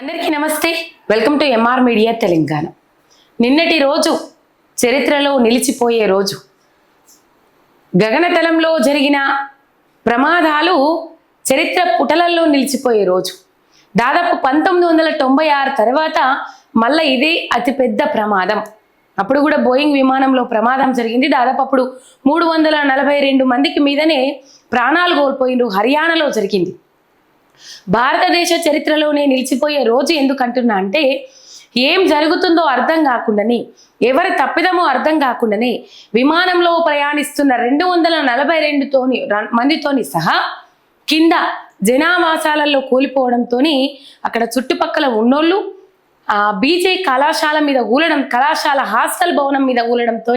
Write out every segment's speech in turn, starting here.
అందరికీ నమస్తే. Welcome to MR media Telangana నిన్నటి రోజు చరిత్రలో నిలిచిపోయే రోజు. గగనతలంలో జరిగిన ప్రమాదాలు చరిత్ర పుటలల్లో నిలిచిపోయే రోజు. దాదాపు పంతొమ్మిది వందల తొంభై ఆరు తర్వాత మళ్ళీ ఇదే అతిపెద్ద ప్రమాదం. అప్పుడు కూడా బోయింగ్ విమానంలో ప్రమాదం జరిగింది. దాదాపు అప్పుడు మూడు వందల నలభై రెండు మందికి మీదనే ప్రాణాలు కోల్పోయిండ్రు. హర్యానాలో జరిగింది. భారతదేశ చరిత్రలోనే నిలిచిపోయే రోజు ఎందుకంటున్నా అంటే ఏం జరుగుతుందో అర్థం కాకుండానే ఎవరి తప్పిదమో అర్థం కాకుండానే విమానంలో ప్రయాణిస్తున్న రెండు వందల నలభై రెండుతోని మందితోని సహా కింద జనావాసాలలో కూలిపోవడంతో అక్కడ చుట్టుపక్కల ఉన్నోళ్ళు ఆ బీజే కళాశాల మీద ఊలడం కళాశాల హాస్టల్ భవనం మీద ఊలడంతో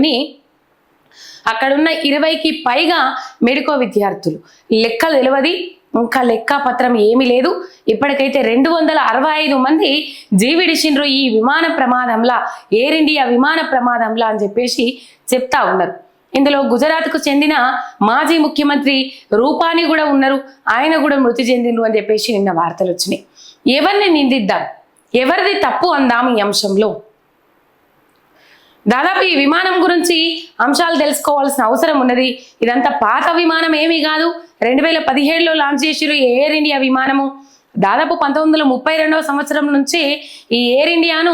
అక్కడున్న ఇరవైకి పైగా మెడికో విద్యార్థులు లెక్కలు తెలియదు ఇంకా లెక్క పత్రం ఏమీ లేదు. ఇప్పటికైతే రెండు వందల అరవై ఐదు మంది జీవిడిచిండ్రు ఈ విమాన ప్రమాదంలా ఎయిర్ ఇండియా విమాన ప్రమాదంలా అని చెప్పేసి చెప్తా ఉన్నారు. ఇందులో గుజరాత్కు చెందిన మాజీ ముఖ్యమంత్రి రూపాని కూడా ఉన్నారు. ఆయన కూడా మృతి చెందిండ్రు అని చెప్పేసి నిన్న వార్తలు వచ్చినాయి. ఎవరిని నిందిద్దాం? ఎవరిది తప్పు అందాం ఈ అంశంలో? దాదాపు ఈ విమానం గురించి అంశాలు తెలుసుకోవాల్సిన అవసరం ఉన్నది. ఇదంతా పాత విమానం ఏమీ కాదు. రెండు వేల పదిహేడులో లాంచ్ చేసిరు ఎయిర్ ఇండియా విమానము. దాదాపు పంతొమ్మిది వందల ముప్పై రెండవ సంవత్సరం నుంచి ఈ ఎయిర్ ఇండియాను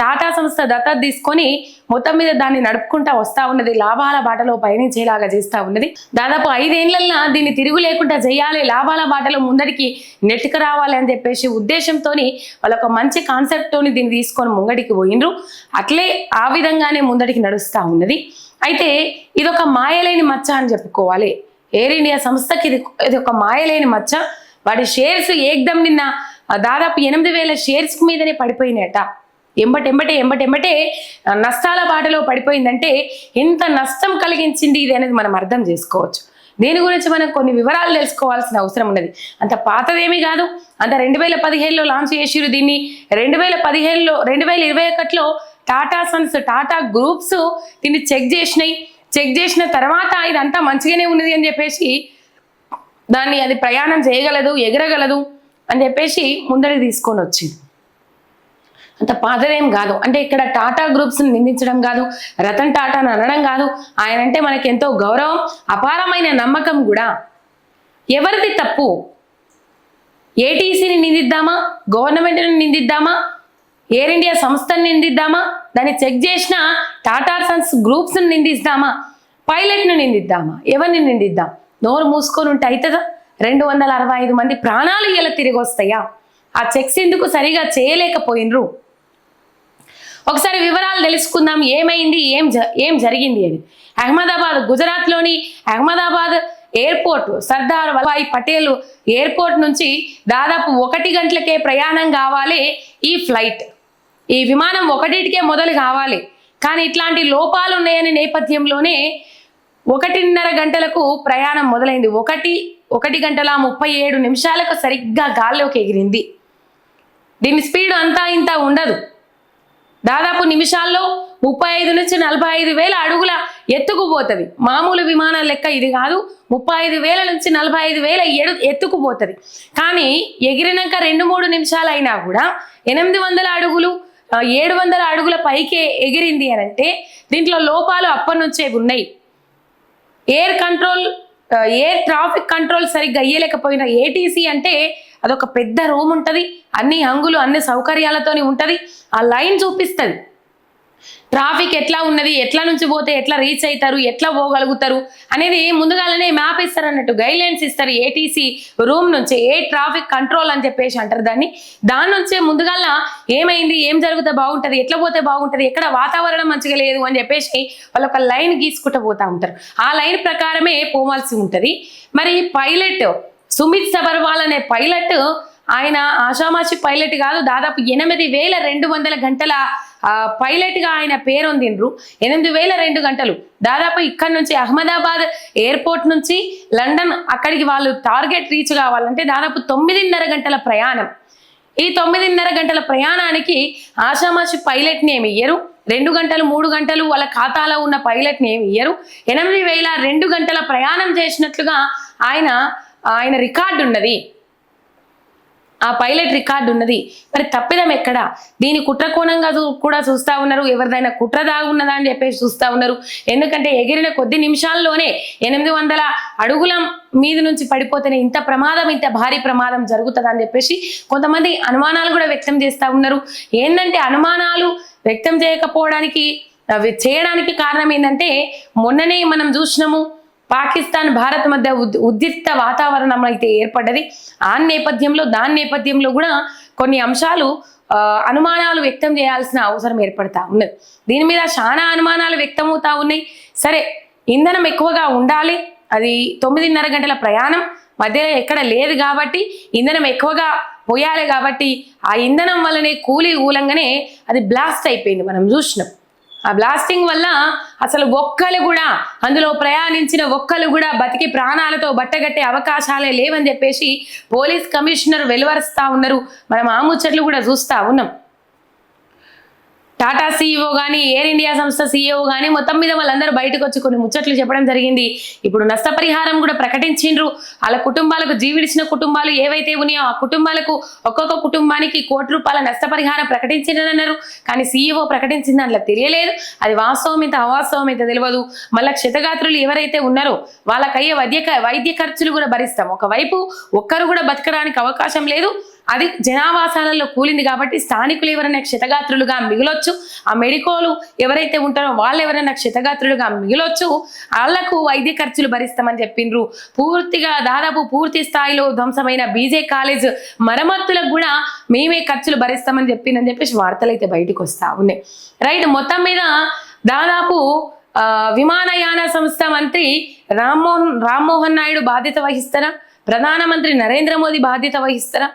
టాటా సంస్థ దత్తత తీసుకొని మొత్తం మీద దాన్ని నడుపుకుంటా వస్తా ఉన్నది లాభాల బాటలో పయనించేలాగా చేస్తా ఉన్నది. దాదాపు ఐదేళ్ళలో దీన్ని తిరుగు లేకుండా చేయాలి లాభాల బాటలో ముందడికి నెట్టుకు రావాలి అని చెప్పేసి ఉద్దేశంతో వాళ్ళ ఒక మంచి కాన్సెప్ట్ తోని దీన్ని తీసుకొని ముంగడికి పోయినరు అట్లే ఆ విధంగానే ముందడికి నడుస్తూ ఉన్నది. అయితే ఇదొక మాయలేని మచ్చ అని చెప్పుకోవాలి. ఎయిర్ ఇండియా సంస్థకి ఇది ఇది ఒక మాయలేని మచ్చ. వాడి షేర్స్ ఏకదం నిన్న దాదాపు ఎనిమిది వేల షేర్స్ మీదనే పడిపోయినాయట. ఎంబటెంబటే ఎంబటెంబటే నష్టాల బాటలో పడిపోయిందంటే ఎంత నష్టం కలిగించింది ఇది అనేది మనం అర్థం చేసుకోవచ్చు. దీని గురించి మనం కొన్ని వివరాలు తెలుసుకోవాల్సిన అవసరం ఉన్నది. అంత పాతదేమీ కాదు. అంత రెండు వేల పదిహేనులో లాంచ్ చేసిరు దీన్ని. రెండు వేల పదిహేనులో రెండు వేల ఇరవై ఒకటిలో టాటా సన్స్ టాటా గ్రూప్స్ దీన్ని చెక్ చేసినాయి. చెక్ చేసిన తర్వాత ఇదంతా మంచిగానే ఉన్నది అని చెప్పేసి దాన్ని అది ప్రయాణం చేయగలదు ఎగరగలదు అని చెప్పేసి ముందరికి తీసుకొని వచ్చింది. అంత పాతదేం కాదు. అంటే ఇక్కడ టాటా గ్రూప్స్ని నిందించడం కాదు రతన్ టాటాని అనడం కాదు. ఆయన అంటే మనకి ఎంతో గౌరవం అపారమైన నమ్మకం కూడా. ఎవరిది తప్పు? ఏటీసీని నిందిద్దామా? గవర్నమెంట్ని నిందిద్దామా? ఎయిర్ ఇండియా సంస్థను నిందిద్దామా? దాన్ని చెక్ చేసిన టాటా సన్స్ గ్రూప్స్ని నిందిస్తామా? పైలట్ను నిందిద్దామా? ఎవరిని నిందిద్దాం? నోరు మూసుకొని ఉంటే అవుతుందా రెండు వందల అరవై ఐదు మంది ప్రాణాలు ఇలా తిరిగి వస్తాయా? ఆ చెక్స్ ఎందుకు సరిగా చేయలేకపోయినరు? ఒకసారి వివరాలు తెలుసుకుందాం. ఏమైంది? ఏం జ- ఏం జరిగింది అని. అహ్మదాబాద్ గుజరాత్లోని అహ్మదాబాద్ ఎయిర్పోర్ట్ సర్దార్ వల్లభాయ్ పటేల్ ఎయిర్పోర్ట్ నుంచి దాదాపు ఒకటి గంటలకే ప్రయాణం కావాలి ఈ ఫ్లైట్. ఈ విమానం ఒకటిటికే మొదలు కావాలి. కానీ ఇట్లాంటి లోపాలు ఉన్నాయనే నేపథ్యంలోనే ఒకటిన్నర గంటలకు ప్రయాణం మొదలైంది. ఒకటి ఒకటి గంటల ముప్పై ఏడు నిమిషాలకు సరిగ్గా గాల్లోకి ఎగిరింది. దీని స్పీడ్ అంతా ఇంత ఉండదు. దాదాపు నిమిషాల్లో ముప్పై ఐదు నుంచి నలభై ఐదు వేల అడుగుల ఎత్తుకుపోతుంది మామూలు విమానాల లెక్క ఇది కాదు. ముప్పై ఐదు వేల నుంచి నలభై ఐదు వేల ఎడు ఎత్తుకుపోతుంది కానీ ఎగిరినాక రెండు మూడు నిమిషాలు అయినా కూడా ఎనిమిది వందల అడుగులు ఏడు వందల అడుగుల పైకే ఎగిరింది అని అంటే దీంట్లో లోపాలు అప్పటి నుంచే ఉన్నాయి. Air control air traffic control సరిగ్గా అయ్యలేకపోయినా ఏటీసీ అంటే అదొక పెద్ద రూమ్ ఉంటుంది. అన్ని హంగులు అన్ని సౌకర్యాలతోని ఉంటుంది. ఆ లైన్ చూపిస్తుంది. ట్రాఫిక్ ఎట్లా ఉన్నది ఎట్లా నుంచి పోతే ఎట్లా రీచ్ అవుతారు ఎట్లా పోగలుగుతారు అనేది ముందుగానే మ్యాప్ ఇస్తారు అన్నట్టు గైడ్లైన్స్ ఇస్తారు ఏటీసీ రూమ్ నుంచి ఏ ట్రాఫిక్ కంట్రోల్ అని చెప్పేసి అంటారు దాన్ని. దాని నుంచే ముందుగాల ఏమైంది ఏం జరిగితే బాగుంటుంది ఎట్లా పోతే బాగుంటుంది ఎక్కడ వాతావరణం మంచిగా లేదు అని చెప్పేసి వాళ్ళు ఒక లైన్ గీసుకుంటూ పోతా ఉంటారు. ఆ లైన్ ప్రకారమే పోవాల్సి ఉంటుంది. మరి పైలట్ సుమిత్ సబర్వాల్ అనే పైలట్ ఆయన ఆషామాషి పైలట్ కాదు దాదాపు ఎనిమిది వేల రెండు వందల గంటల పైలట్గా ఆయన పేరొందిండ్రు. ఎనిమిది వేల రెండు గంటలు. దాదాపు ఇక్కడ నుంచి అహ్మదాబాద్ ఎయిర్పోర్ట్ నుంచి లండన్ అక్కడికి వాళ్ళు టార్గెట్ రీచ్ కావాలంటే దాదాపు తొమ్మిదిన్నర గంటల ప్రయాణం. ఈ తొమ్మిదిన్నర గంటల ప్రయాణానికి ఆషామాషి పైలట్ని ఏమి ఇయ్యరు? రెండు గంటలు మూడు గంటలు వాళ్ళ ఖాతాలో ఉన్న పైలట్ని ఏమి ఇయ్యరు? ఎనిమిది వేల రెండు గంటల ప్రయాణం చేసినట్లుగా ఆయన ఆయన రికార్డు ఉన్నది ఆ పైలట్ రికార్డు ఉన్నది. మరి తప్పిదం ఎక్కడ? దీని కుట్ర కోణంగా చూ- కూడా చూస్తా ఉన్నారు. ఎవరిదైనా కుట్ర దాగున్నదా అని చెప్పేసి చూస్తా ఉన్నారు. ఎందుకంటే ఎగిరిన కొద్ది నిమిషాల్లోనే ఎనిమిది వందల అడుగుల మీద నుంచి పడిపోతేనే ఇంత ప్రమాదం ఇంత భారీ ప్రమాదం జరుగుతుందా అని చెప్పేసి కొంతమంది అనుమానాలు కూడా వ్యక్తం చేస్తూ ఉన్నారు. ఏంటంటే అనుమానాలు వ్యక్తం చేయకపోవడానికి చేయడానికి కారణం ఏంటంటే మొన్ననే మనం చూసినాము పాకిస్తాన్ భారత్ మధ్య ఉద్ ఉద్రిక్త వాతావరణం అయితే ఏర్పడ్డది. ఆ నేపథ్యంలో దాని నేపథ్యంలో కూడా కొన్ని అంశాలు అనుమానాలు వ్యక్తం చేయాల్సిన అవసరం ఏర్పడతా ఉన్నది. దీని మీద చాలా అనుమానాలు వ్యక్తమవుతా ఉన్నాయి. సరే ఇంధనం ఎక్కువగా ఉండాలి. అది తొమ్మిదిన్నర గంటల ప్రయాణం. మధ్యలో ఎక్కడ లేదు కాబట్టి ఇంధనం ఎక్కువగా పోయాలి కాబట్టి ఆ ఇంధనం వల్లనే కూలి ఊలంగానే అది బ్లాస్ట్ అయిపోయింది మనం చూసినాం. ఆ బ్లాస్టింగ్ వల్ల అసలు ఒక్కలు కూడా అందులో ప్రయాణించిన ఒక్కలు కూడా బతికి ప్రాణాలతో బట్టగట్టే అవకాశాలే లేవని చెప్పేసి పోలీస్ కమిషనర్ వెలువరుస్తా ఉన్నారు. మనం ఆ ముచ్చట్లు కూడా చూస్తా ఉన్నాం. టాటా సీఈఓ కానీ ఎయిర్ ఇండియా సంస్థ సీఈఓ కానీ మొత్తం మీద వాళ్ళందరూ బయటకు వచ్చి కొన్ని ముచ్చట్లు చెప్పడం జరిగింది. ఇప్పుడు నష్టపరిహారం కూడా ప్రకటించిండ్రు. వాళ్ళ కుటుంబాలకు జీవిడిచిన కుటుంబాలు ఏవైతే ఉన్నాయో ఆ కుటుంబాలకు ఒక్కొక్క కుటుంబానికి కోటి రూపాయల నష్టపరిహారం ప్రకటించిందన్నారు కానీ సీఈఓ ప్రకటించింది అందులో తెలియలేదు. అది వాస్తవం ఇంత అవాస్తవం ఇంత తెలియదు మళ్ళీ క్షతగాత్రులు ఎవరైతే ఉన్నారో వాళ్ళకయ్యే వైద్య వైద్య ఖర్చులు కూడా భరిస్తాం. ఒకవైపు ఒక్కరు కూడా బతకడానికి అవకాశం లేదు. అది జనావాసాలలో కూలింది కాబట్టి స్థానికులు ఎవరైనా క్షతగాత్రులుగా మిగిలొచ్చు. ఆ మెడికోలు ఎవరైతే ఉంటారో వాళ్ళు ఎవరైనా క్షతగాత్రులుగా మిగిలొచ్చు. వాళ్ళకు వైద్య ఖర్చులు భరిస్తామని చెప్పిండ్రు పూర్తిగా దాదాపు పూర్తి స్థాయిలో ధ్వంసమైన బీజే కాలేజ్ మరమ్మతులకు కూడా మేమే ఖర్చులు భరిస్తామని చెప్పిందని చెప్పేసి వార్తలు అయితే బయటకు వస్తా ఉన్నాయి. రైట్ మొత్తం మీద దాదాపు విమానయాన సంస్థ మంత్రి రామ్మోహన్ రామ్మోహన్ నాయుడు బాధ్యత వహిస్తారా? ప్రధానమంత్రి నరేంద్ర మోదీ బాధ్యత వహిస్తారా?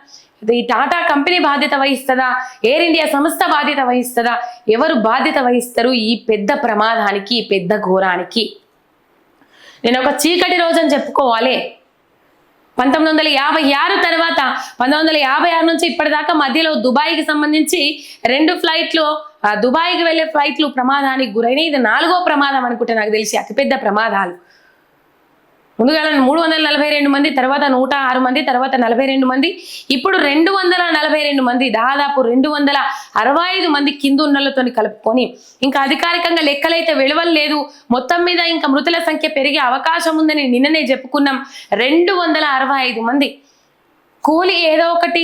ఈ టాటా కంపెనీ బాధ్యత వహిస్తుందా? ఎయిర్ ఇండియా సంస్థ బాధ్యత వహిస్తుందా? ఎవరు బాధ్యత వహిస్తారు ఈ పెద్ద ప్రమాదానికి ఈ పెద్ద ఘోరానికి? నేను ఒక చీకటి రోజని చెప్పుకోవాలి. పంతొమ్మిది వందల యాభై ఆరు తర్వాత పంతొమ్మిది వందల యాభై ఆరు నుంచి ఇప్పటిదాకా మధ్యలో దుబాయ్కి సంబంధించి రెండు ఫ్లైట్లు దుబాయ్కి వెళ్ళే ఫ్లైట్లు ప్రమాదానికి గురైన ఇది నాలుగో ప్రమాదం అనుకుంటే నాకు తెలిసి అతిపెద్ద ప్రమాదాలు. ముందుగా మూడు వందల నలభై రెండు మంది తర్వాత నూట ఆరు మంది తర్వాత నలభై రెండు మంది. ఇప్పుడు రెండు వందల నలభై రెండు మంది దాదాపు రెండు వందల అరవై ఐదు మంది కింద ఉన్నలతో కలుపుకొని ఇంకా అధికారికంగా లెక్కలైతే వెలువలేదు మొత్తం మీద ఇంకా మృతుల సంఖ్య పెరిగే అవకాశం ఉందని నిన్ననే చెప్పుకున్నాం. రెండు వందల అరవై ఐదు మంది. కూలి ఏదో ఒకటి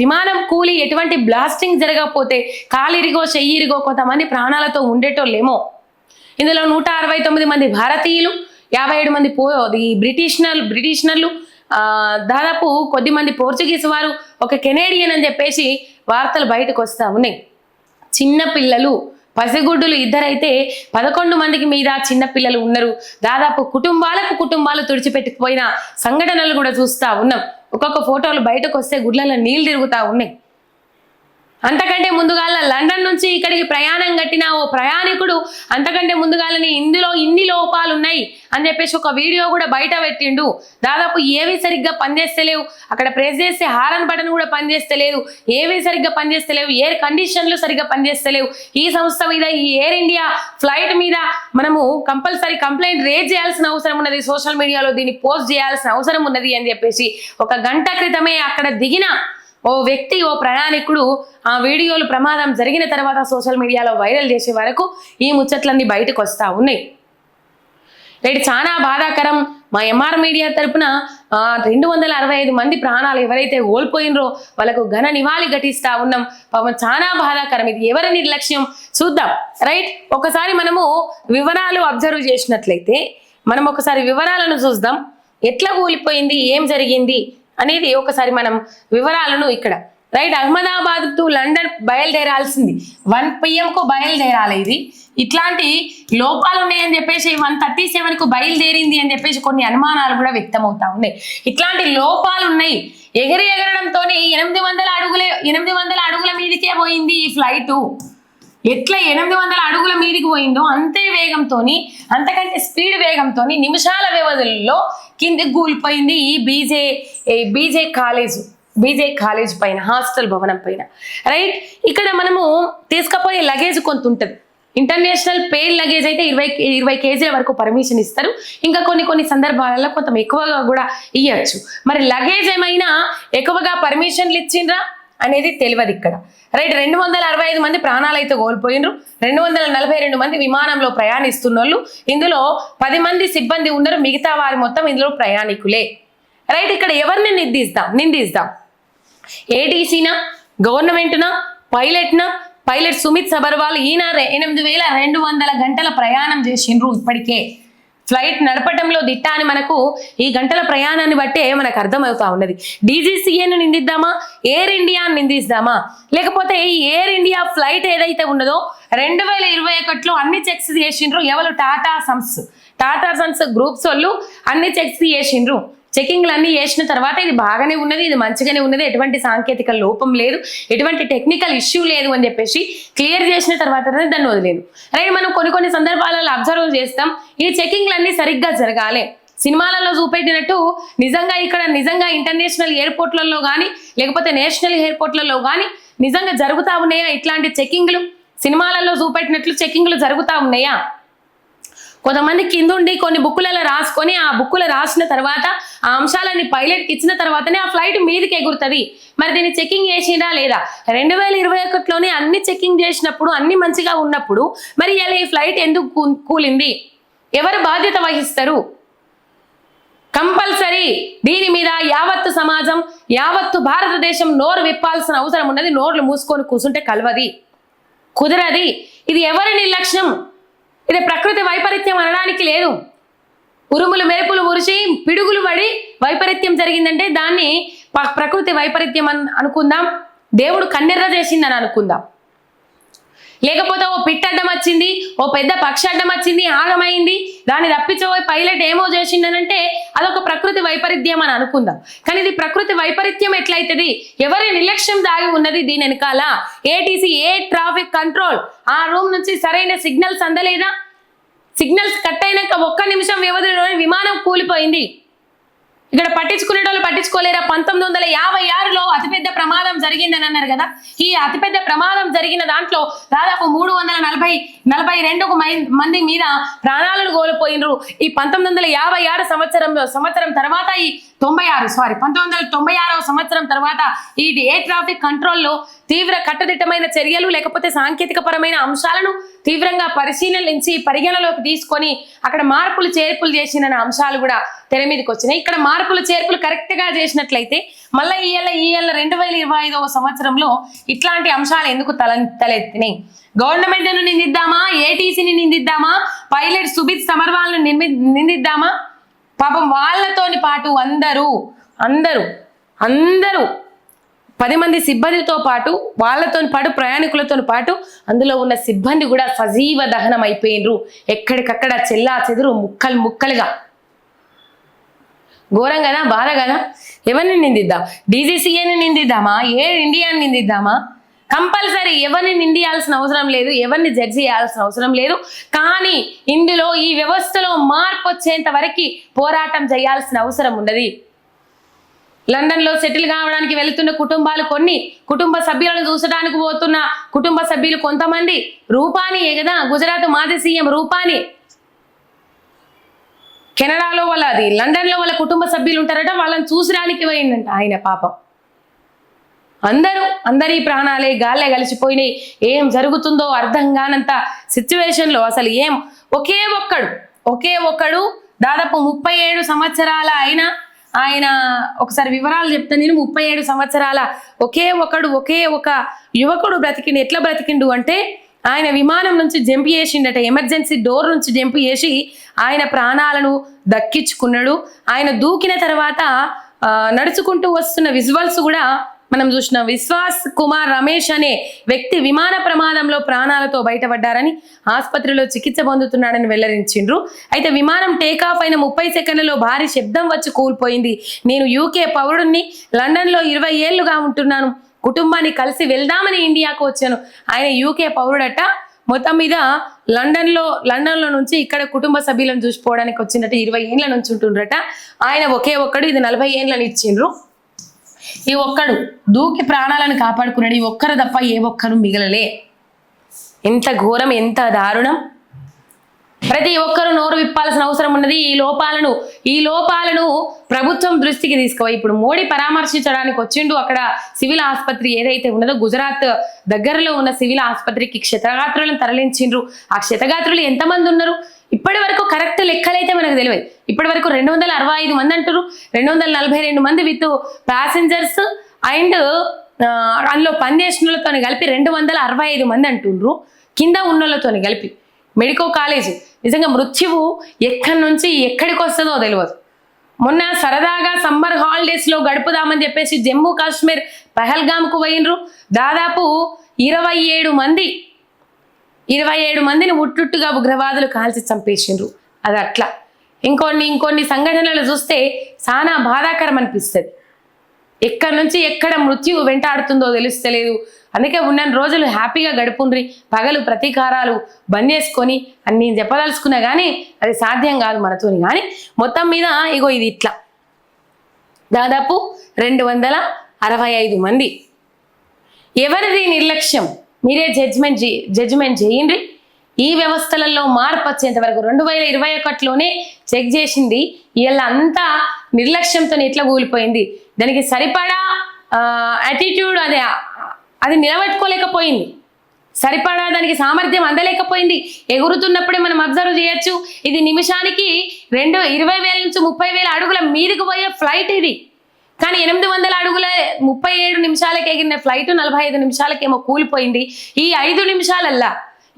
విమానం కూలి ఎటువంటి బ్లాస్టింగ్ జరగకపోతే కాలిరిగో చెయ్యిరిగో కొంతమంది ప్రాణాలతో ఉండేటోళ్ళేమో. ఇందులో నూట అరవై తొమ్మిది మంది భారతీయులు యాభై ఏడు మంది పో ఈ బ్రిటిషనర్ బ్రిటిషనర్లు దాదాపు కొద్ది మంది పోర్చుగీస్ వారు ఒక కెనేడియన్ అని చెప్పేసి వార్తలు బయటకు వస్తా ఉన్నాయి. చిన్నపిల్లలు పసిగుడ్డులు ఇద్దరైతే పదకొండు మందికి మీద చిన్నపిల్లలు ఉన్నారు. దాదాపు కుటుంబాలకు కుటుంబాలు తుడిచిపెట్టుకుపోయిన సంఘటనలు కూడా చూస్తా ఉన్నాం. ఒక్కొక్క ఫోటోలు బయటకు వస్తే గుడ్లలో నీళ్ళు తిరుగుతూ ఉన్నాయి. అంతకంటే ముందుగాల లండన్ నుంచి ఇక్కడికి ప్రయాణం కట్టిన ఓ ప్రయాణికుడు అంతకంటే ముందుగాలని ఇందులో ఇన్ని లోపాలు ఉన్నాయి అని చెప్పేసి ఒక వీడియో కూడా బయట పెట్టిండు. దాదాపు ఏవి సరిగ్గా పనిచేస్తలేవు. అక్కడ ప్రెస్ చేస్తే హారన్ బటన్ కూడా పనిచేస్తలేదు. ఏవి సరిగ్గా పనిచేస్తలేవు. ఎయిర్ కండిషన్లు సరిగ్గా పనిచేస్తలేవు. ఈ సంస్థ మీద ఈ ఎయిర్ ఇండియా ఫ్లైట్ మీద మనము కంపల్సరీ కంప్లైంట్ రేజ్ చేయాల్సిన అవసరం ఉన్నది. సోషల్ మీడియాలో దీన్ని పోస్ట్ చేయాల్సిన అవసరం ఉన్నది అని చెప్పేసి ఒక గంట క్రితమే అక్కడ దిగిన ఓ వ్యక్తి ఓ ప్రయాణికుడు ఆ వీడియోలు ప్రమాదం జరిగిన తర్వాత సోషల్ మీడియాలో వైరల్ చేసే వరకు ఈ ముచ్చట్లన్నీ బయటకు వస్తూ ఉన్నాయి. రైట్ చాలా బాధాకరం. మా ఎంఆర్ మీడియా తరపున రెండు వందల అరవై ఐదు మంది ప్రాణాలు ఎవరైతే కోల్పోయినరో వాళ్ళకు ఘన నివాళి ఘటిస్తా ఉన్నాం. పాపం చాలా బాధాకరం. ఇది ఎవరి నిర్లక్ష్యం? చూద్దాం. రైట్ ఒకసారి మనము వివరాలు అబ్జర్వ్ చేసినట్లయితే మనం ఒకసారి వివరాలను చూద్దాం. ఎట్లా కూలిపోయింది? ఏం జరిగింది? అనేది ఒకసారి మనం వివరాలను ఇక్కడ రైట్? అహ్మదాబాద్ టు లండన్ బయలుదేరాల్సింది. వన్ పిఎంకు బయలుదేరాలి ఇది. ఇట్లాంటి లోపాలు ఉన్నాయని చెప్పేసి వన్ థర్టీ సెవెన్కు బయలుదేరింది అని చెప్పేసి కొన్ని అనుమానాలు కూడా వ్యక్తమవుతా ఉన్నాయి. ఇట్లాంటి లోపాలు ఉన్నాయి. ఎగిరి ఎగరడంతో ఎనిమిది వందల అడుగులే ఎనిమిది వందల అడుగుల మీదకే పోయింది ఈ ఫ్లైటు. ఎట్లా ఎనిమిది వందల అడుగుల మీద పోయిందో అంతే వేగంతోని అంతకంటే స్పీడ్ వేగంతోని నిమిషాల వ్యవధుల్లో కింది కూలిపోయింది ఈ B J B J college B J college పైన హాస్టల్ భవనం పైన. రైట్? ఇక్కడ మనము తీసుకుపోయే లగేజ్ కొంత ఉంటుంది. ఇంటర్నేషనల్ పేల్ లగేజ్ అయితే ఇరవై ఇరవై కేజీల వరకు పర్మిషన్ ఇస్తారు. ఇంకా కొన్ని కొన్ని సందర్భాలలో కొంత ఎక్కువగా కూడా ఇవ్వచ్చు మరి లగేజ్ ఏమైనా ఎక్కువగా పర్మిషన్లు ఇచ్చిండ్రా? అనేది తెలియదు ఇక్కడ. రైట్ రెండు వందల అరవై ఐదు మంది ప్రాణాలైతే కోల్పోయినరు. రెండు వందల నలభై రెండు మంది విమానంలో ప్రయాణిస్తున్న వాళ్ళు ఇందులో పది మంది సిబ్బంది ఉన్నారు. మిగతా వారు మొత్తం ఇందులో ప్రయాణికులే. రైట్ ఇక్కడ ఎవరిని నిందిస్తాం? నిందిస్తాం. ఏటీసీనా? గవర్నమెంట్నా? పైలట్నా? పైలట్ సుమిత్ సబర్వాల్ ఈయన ఎనిమిది వేల రెండు వందల గంటల ప్రయాణం చేసిండ్రు ఇప్పటికే. ఫ్లైట్ నడపటంలో దిట్ట అని మనకు ఈ గంటల ప్రయాణాన్ని బట్టే మనకు అర్థమవుతా ఉన్నది. డీజీసీఏను నిందిద్దామా? ఎయిర్ ఇండియాను నిందిద్దామా? లేకపోతే ఈ ఎయిర్ ఇండియా ఫ్లైట్ ఏదైతే ఉన్నదో రెండు వేల ఇరవై ఒకటిలో అన్ని చెక్స్ చేసిండ్రు ఎవరు? Tata sons. Tata sons groups వాళ్ళు అన్ని చెక్స్ చేసిండ్రు. చెకింగ్లు అన్ని చేసిన తర్వాత ఇది బాగానే ఉన్నది ఇది మంచిగానే ఉన్నది ఎటువంటి సాంకేతిక లోపం లేదు ఎటువంటి టెక్నికల్ ఇష్యూ లేదు అని చెప్పేసి క్లియర్ చేసిన తర్వాత దాన్ని వదిలేదు రైట్ మనం కొన్ని కొన్ని సందర్భాలలో అబ్జర్వ్ చేస్తాం ఈ చెకింగ్లు అన్ని సరిగ్గా జరగాలి. సినిమాలలో చూపెట్టినట్టు నిజంగా ఇక్కడ నిజంగా ఇంటర్నేషనల్ ఎయిర్పోర్ట్లలో కానీ లేకపోతే నేషనల్ ఎయిర్పోర్ట్లలో కానీ నిజంగా జరుగుతా ఉన్నాయా ఇట్లాంటి చెకింగ్లు సినిమాలలో చూపెట్టినట్లు చెకింగ్లు జరుగుతా ఉన్నాయా? కొంతమంది కిందుండి కొన్ని బుక్కులలో రాసుకొని ఆ బుక్కులు రాసిన తర్వాత ఆ అంశాలన్నీ పైలట్కి ఇచ్చిన తర్వాతనే ఆ ఫ్లైట్ మీదకి ఎగురుతుంది. మరి దీన్ని చెకింగ్ చేసినా లేదా? రెండు వేల ఇరవై ఒకటిలోనే అన్ని చెకింగ్ చేసినప్పుడు అన్ని మంచిగా ఉన్నప్పుడు మరి ఇలా ఈ ఫ్లైట్ ఎందుకు కూలింది? ఎవరు బాధ్యత వహిస్తారు? కంపల్సరీ దీని మీద యావత్తు సమాజం యావత్తు భారతదేశం నోరు విప్పాల్సిన అవసరం ఉన్నది. నోర్లు మూసుకొని కూర్చుంటే కలవది. కుదరది. ఇది ఎవరి నిర్లక్ష్యం? ఇది ప్రకృతి వైపరీత్యం అనడానికి లేదు. ఉరుములు మెరుపులు ఉరిచి పిడుగులు పడి వైపరీత్యం జరిగిందంటే దాన్ని ప్రకృతి వైపరీత్యం అనుకుందాం. దేవుడు కన్నెర్ర చేసిందని అనుకుందాం. లేకపోతే ఓ పిట్ట అడ్డం వచ్చింది ఓ పెద్ద పక్షి అడ్డం వచ్చింది ఆగమైంది. దాన్ని తప్పించబోయి పైలట్ ఏమో చేసిండనంటే అదొక ప్రకృతి వైపరీత్యం అని అనుకుందాం. కానీ ఇది ప్రకృతి వైపరీత్యం ఎట్లయితుంది? ఎవరి నిర్లక్ష్యం దాగి ఉన్నది దీని వెనకాల? ఏటీసీ ఏ ట్రాఫిక్ కంట్రోల్ ఆ రూమ్ నుంచి సరైన సిగ్నల్స్ అందలేదా? సిగ్నల్స్ కట్ అయినాక ఒక్క నిమిషం వ్యవధిలో విమానం కూలిపోయింది. ఇక్కడ పట్టించుకునే వాళ్ళు పట్టించుకోలేరా? పంతొమ్మిది వందల యాభై ఆరులో అతిపెద్ద ప్రమాదం జరిగిందని అన్నారు కదా? ఈ అతిపెద్ద ప్రమాదం జరిగిన దాంట్లో దాదాపు మూడు వందల నలభై నలభై రెండు మంది మీద ప్రాణాలను కోల్పోయినరు. ఈ పంతొమ్మిది వందల యాభై ఆరు సంవత్సరంలో సంవత్సరం తర్వాత ఈ తొంభై ఆరు సారీ పంతొమ్మిది వందల తొంభై ఆరవ సంవత్సరం తర్వాత ఈ ఎయిర్ ట్రాఫిక్ కంట్రోల్లో తీవ్ర కట్టుదిట్టమైన చర్యలు లేకపోతే సాంకేతిక పరమైన అంశాలను తీవ్రంగా పరిశీలించి పరిగణలోకి తీసుకొని అక్కడ మార్పులు చేర్పులు చేసిన అంశాలు కూడా తెర మీదకి వచ్చినాయి. ఇక్కడ మార్పులు చేర్పులు కరెక్ట్గా చేసినట్లయితే మళ్ళీ ఈ ఏళ్ళ ఈ ఏళ్ళ రెండు వేల ఇరవై ఐదవ సంవత్సరంలో ఇట్లాంటి అంశాలు ఎందుకు తల తలెత్తినాయి? గవర్నమెంట్ను నిందిద్దామా? ఏటీసీని నిందిద్దామా? పైలట్ సుబిత్ సమర్వాల్ను నిర్మి నిందిద్దామా? పాపం వాళ్ళతోని పాటు అందరూ అందరూ అందరూ పది మంది సిబ్బందితో పాటు వాళ్ళతో పాటు ప్రయాణికులతో పాటు అందులో ఉన్న సిబ్బంది కూడా సజీవ దహనం అయిపోయినరు. ఎక్కడికక్కడ చెల్లా చెదురు ముక్కలు ముక్కలుగా. ఘోరం కదా బాధ కదా? ఎవరిని నిందిద్దాం? డీజీసీఏని నిందిద్దామా? ఏ ఇండియాని నిందిద్దామా? కంపల్సరీ ఎవరిని నిండియాల్సిన అవసరం లేదు ఎవరిని జడ్జ్ చేయాల్సిన అవసరం లేదు. కానీ ఇందులో ఈ వ్యవస్థలో మార్పు వచ్చేంత వరకు పోరాటం చేయాల్సిన అవసరం ఉన్నది లండన్లో సెటిల్ కావడానికి వెళ్తున్న కుటుంబాలు కొన్ని కుటుంబ సభ్యులను చూసడానికి పోతున్న కుటుంబ సభ్యులు కొంతమంది రూపానియే కదా గుజరాత్ మాజీ సీఎం రూపాని. కెనడాలో వాళ్ళ అది లండన్లో వాళ్ళ కుటుంబ సభ్యులు ఉంటారట వాళ్ళని చూసడానికి పోయిందంట ఆయన పాపం. అందరూ అందరి ప్రాణాలే గాల్లే కలిసిపోయినాయి. ఏం జరుగుతుందో అర్థం కానంత సిచ్యువేషన్లో అసలు ఏం ఒకే ఒక్కడు ఒకే ఒక్కడు దాదాపు ముప్పై ఏడు సంవత్సరాల అయినా ఆయన ఒకసారి వివరాలు చెప్తాను నేను. ముప్పై ఏడు సంవత్సరాల ఒకే ఒకడు ఒకే ఒక యువకుడు బ్రతికిండు. ఎట్లా బ్రతికిండు అంటే ఆయన విమానం నుంచి జంప్ చేసిండట. ఎమర్జెన్సీ డోర్ నుంచి జంప్ చేసి ఆయన ప్రాణాలను దక్కించుకున్నాడు. ఆయన దూకిన తర్వాత నడుచుకుంటూ వస్తున్న విజువల్స్ కూడా మనం చూసిన విశ్వాస్ కుమార్ రమేష్ అనే వ్యక్తి విమాన ప్రమాదంలో ప్రాణాలతో బయటపడ్డారని ఆసుపత్రిలో చికిత్స పొందుతున్నాడని వెల్లడించిండ్రు. అయితే విమానం టేకాఫ్ అయిన ముప్పై సెకండ్లలో భారీ శబ్దం వచ్చి కూలిపోయింది. నేను యూకే పౌరుడిని లండన్లో ఇరవై ఏళ్ళుగా ఉంటున్నాను. కుటుంబాన్ని కలిసి వెళ్దామని ఇండియాకు వచ్చాను. ఆయన యూకే పౌరుడట. మొత్తం మీద లండన్లో లండన్లో నుంచి ఇక్కడ కుటుంబ సభ్యులను చూసిపోవడానికి వచ్చినట్టు ఇరవై ఏండ్ల నుంచి ఉంటుండ్రట. ఆయన ఒకే ఒక్కడు ఇది నలభై ఏండ్లని ఇచ్చిండ్రు. ఈ ఒక్కడు దూకి ప్రాణాలను కాపాడుకున్నాడు ఈ ఒక్కరు తప్ప ఏ ఒక్కరు మిగలలే. ఎంత ఘోరం ఎంత దారుణం. ప్రతి ఒక్కరు నోరు విప్పాల్సిన అవసరం ఉన్నది ఈ లోపాలను ఈ లోపాలను ప్రభుత్వం దృష్టికి తీసుకోవాలి ఇప్పుడు మోడీ పరామర్శించడానికి వచ్చిండు అక్కడ సివిల్ ఆసుపత్రి ఏదైతే ఉన్నదో గుజరాత్ దగ్గరలో ఉన్న సివిల్ ఆసుపత్రికి క్షతగాత్రులను తరలించిండ్రు. ఆ క్షతగాత్రులు ఎంతమంది ఉన్నారు? ఇప్పటి వరకు కరెక్ట్ లెక్కలైతే మనకు తెలియదు ఇప్పటి వరకు రెండు వందల అరవై ఐదు మంది అంటారు రెండు వందల నలభై రెండు మంది విత్ ప్యాసింజర్స్ అండ్ అందులో పనిచేసినతో కలిపి రెండు వందల అరవై ఐదు మంది అంటుండ్రు కింద ఉన్నోళ్ళతో కలిపి. Medico college. నిజంగా మృత్యువు ఎక్కడి నుంచి ఎక్కడికి వస్తుందో తెలియదు మొన్న సరదాగా సమ్మర్ హాలిడేస్లో గడుపుదామని చెప్పేసి జమ్మూ కాశ్మీర్ పహల్గామ్కు పోయినరు దాదాపు ఇరవై ఏడు మంది ఇరవై ఏడు మందిని ఉట్టుట్టుగా ఉగ్రవాదులు కాల్చి చంపేసిండ్రు. అది అట్లా. ఇంకొన్ని ఇంకొన్ని సంఘటనలు చూస్తే చాలా బాధాకరం అనిపిస్తుంది. ఎక్కడి నుంచి ఎక్కడ మృత్యు వెంటాడుతుందో తెలుస్తలేదు. అందుకే ఉన్న రోజులు హ్యాపీగా గడుపుండ్రి. పగలు ప్రతీకారాలు బంద్ చేసుకొని అని నేను చెప్పదలుచుకున్నా కానీ అది సాధ్యం కాదు మనతోని. కానీ మొత్తం మీద ఇగో ఇది ఇట్లా. దాదాపు రెండు వందల అరవై ఐదు మంది. ఎవరిది నిర్లక్ష్యం? మీరే జడ్జ్మెంట్ జడ్జిమెంట్ చేయండి. ఈ వ్యవస్థలలో మార్పు వచ్చేంత వరకు రెండు వేల ఇరవై ఒకటిలోనే చెక్ చేసింది. వీళ్ళ అంతా నిర్లక్ష్యంతో ఎట్లా కూలిపోయింది. దానికి సరిపడా యాటిట్యూడ్ అదే అది నిలబెట్టుకోలేకపోయింది. సరిపడా దానికి సామర్థ్యం అందలేకపోయింది. ఎగురుతున్నప్పుడే మనం అబ్జర్వ్ చేయొచ్చు. ఇది నిమిషానికి రెండు ఇరవై వేల నుంచి ముప్పై వేల అడుగుల మీదకి పోయే ఫ్లైట్ ఇది. కానీ ఎనిమిది వందల అడుగుల ముప్పై ఏడు నిమిషాలకి ఎగిరిన ఫ్లైట్ నలభై ఐదు నిమిషాలకేమో కూలిపోయింది. ఈ ఐదు నిమిషాలల్లా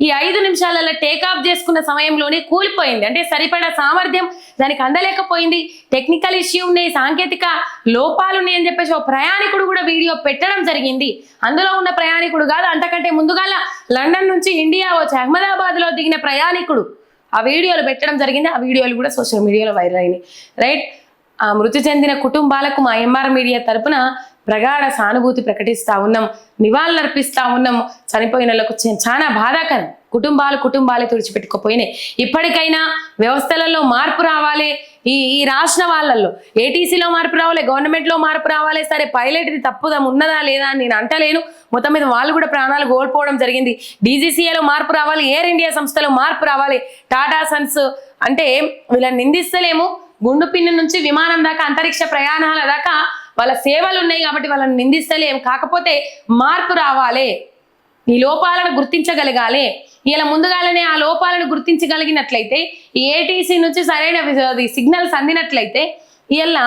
ఈ ఐదు నిమిషాలలో టేకాఫ్ చేసుకున్న సమయంలోనే కూలిపోయింది. అంటే సరిపడా సామర్థ్యం దానికి అందలేకపోయింది. టెక్నికల్ ఇష్యూ ఉన్నాయి సాంకేతిక లోపాలు ఉన్నాయి అని చెప్పేసి ఒక ప్రయాణికుడు కూడా వీడియో పెట్టడం జరిగింది. అందులో ఉన్న ప్రయాణికుడు కాదు అంతకంటే ముందుగాల లండన్ నుంచి ఇండియా వచ్చి అహ్మదాబాద్లో దిగిన ప్రయాణికుడు ఆ వీడియోలు పెట్టడం జరిగింది. ఆ వీడియోలు కూడా సోషల్ మీడియాలో వైరల్ అయినాయి. రైట్? ఆ మృతి చెందిన కుటుంబాలకు మా ఎంఆర్ మీడియా తరపున ప్రగాఢ సానుభూతి ప్రకటిస్తా ఉన్నాం. నివాళులర్పిస్తా ఉన్నాం. చనిపోయిన వాళ్ళకు చాలా బాధాకరం. కుటుంబాలు కుటుంబాలే తుడిచిపెట్టుకుపోయినాయి. ఇప్పటికైనా వ్యవస్థలలో మార్పు రావాలి. ఈ ఈ రాసిన వాళ్ళల్లో ఏటీసీలో మార్పు రావాలి గవర్నమెంట్లో మార్పు రావాలి. సరే పైలట్ది తప్పుదా ఉన్నదా లేదా అని నేను అంటలేను. మొత్తం మీద వాళ్ళు కూడా ప్రాణాలు కోల్పోవడం జరిగింది. డీజీసీఏలో మార్పు రావాలి ఎయిర్ ఇండియా సంస్థలో మార్పు రావాలి. టాటా సన్స్ అంటే వీళ్ళని నిందిస్తలేము. గుండు నుంచి విమానం దాకా అంతరిక్ష ప్రయాణాల దాకా వాళ్ళ సేవలు ఉన్నాయి కాబట్టి వాళ్ళని నిందిస్తలేం. కాకపోతే మార్పు రావాలి. ఈ లోపాలను గుర్తించగలగాలి. ఇలా ముందుగానే ఆ లోపాలను గుర్తించగలిగినట్లయితే ఈ ఏటీసీ నుంచి సరైన సిగ్నల్స్ అందినట్లయితే ఇలా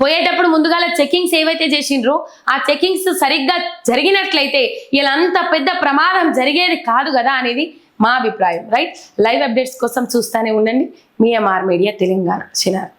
పోయేటప్పుడు ముందుగాల చెకింగ్స్ ఏవైతే చేసిండ్రో ఆ చెకింగ్స్ సరిగ్గా జరిగినట్లయితే ఇలా అంత పెద్ద ప్రమాదం జరిగేది కాదు కదా అనేది మా అభిప్రాయం రైట్ లైవ్ అప్డేట్స్ కోసం చూస్తూనే ఉండండి. మీ ఎంఆర్ మీడియా తెలంగాణ. చిన్నారు